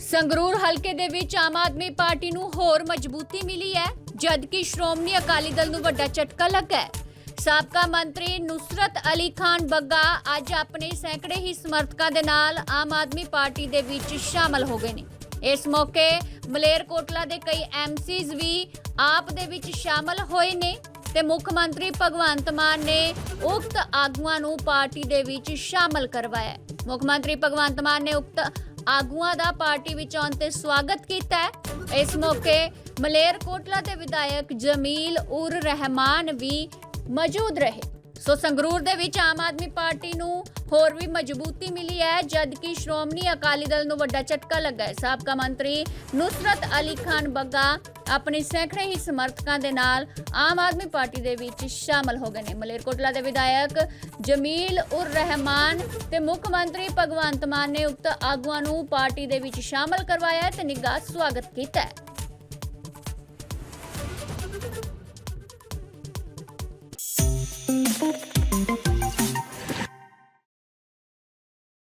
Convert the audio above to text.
ਸੰਗਰੂਰ ਹਲਕੇ ਦੇ ਵਿੱਚ ਆਮ ਆਦਮੀ ਪਾਰਟੀ ਨੂੰ ਹੋਰ ਮਜ਼ਬੂਤੀ ਮਿਲੀ ਹੈ, ਜਦਕਿ ਸ਼੍ਰੋਮਣੀ ਅਕਾਲੀ ਦਲ ਨੂੰ ਵੱਡਾ ਝਟਕਾ ਲੱਗਾ ਹੈ। ਸਾਬਕਾ ਮੰਤਰੀ ਨੁਸਰਤ ਅਲੀ ਖਾਨ ਬੱਗਾ ਅੱਜ ਆਪਣੇ ਸੈਂਕੜੇ ਹੀ ਸਮਰਥਕਾਂ ਦੇ ਨਾਲ ਆਮ ਆਦਮੀ ਪਾਰਟੀ ਦੇ ਵਿੱਚ ਸ਼ਾਮਲ ਹੋ ਗਏ ਨੇ। ਇਸ ਮੌਕੇ ਮਲੇਰਕੋਟਲਾ ਦੇ ਕਈ ਐਮਸੀਜ਼ ਵੀ ਆਪ ਦੇ ਵਿੱਚ ਸ਼ਾਮਲ ਹੋਏ ਨੇ। ਤੇ ਮੁੱਖ ਮੰਤਰੀ ਭਗਵੰਤ ਮਾਨ ਨੇ ਉਕਤ ਆਗੂਆਂ ਨੂੰ ਪਾਰਟੀ ਦੇ ਵਿੱਚ ਸ਼ਾਮਲ ਕਰਵਾਇਆ ਮੁੱਖ ਮੰਤਰੀ ਭਗਵੰਤ ਮਾਨ ਨੇ ਉਕਤ ਆਗੂਆਂ ਦਾ ਪਾਰਟੀ ਵਿੱਚ ਆਉਣ ਤੇ ਸਵਾਗਤ ਕੀਤਾ ਹੈ। ਇਸ ਮੌਕੇ ਮਲੇਰਕੋਟਲਾ ਦੇ ਵਿਧਾਇਕ ਜਮੀਲ ਉਰ ਰਹਿਮਾਨ ਵੀ ਮੌਜੂਦ ਰਹੇ। ਸੋ ਸੰਗਰੂਰ ਦੇ ਵਿੱਚ ਆਮ ਆਦਮੀ ਪਾਰਟੀ ਨੂੰ ਹੋਰ ਵੀ ਮਜ਼ਬੂਤੀ ਮਿਲੀ ਹੈ, ਜਦਕਿ ਸ਼੍ਰੋਮਣੀ ਅਕਾਲੀ ਦਲ ਨੂੰ ਵੱਡਾ ਝਟਕਾ ਲੱਗਾ ਹੈ। ਸਾਬਕਾ ਮੰਤਰੀ ਨੁਸਰਤ ਅਲੀ ਖਾਨ ਬੱਗਾ ਆਪਣੇ ਸੈਂਕੜੇ ਹੀ ਸਮਰਥਕਾਂ ਦੇ ਨਾਲ ਆਮ ਆਦਮੀ ਪਾਰਟੀ ਦੇ ਵਿੱਚ ਸ਼ਾਮਲ ਹੋ ਗਏ ਨੇ। ਮਲੇਰਕੋਟਲਾ ਦੇ ਵਿਧਾਇਕ ਜਮੀਲ ਉਰ ਰਹਿਮਾਨ ਤੇ ਮੁੱਖ ਮੰਤਰੀ ਭਗਵੰਤ ਮਾਨ ਨੇ ਉਕਤ ਆਗੂਆਂ ਨੂੰ ਪਾਰਟੀ ਦੇ ਵਿੱਚ ਸ਼ਾਮਲ ਕਰਵਾਇਆ ਤੇ ਨਿੱਘਾ ਸਵਾਗਤ ਕੀਤਾ ਹੈ।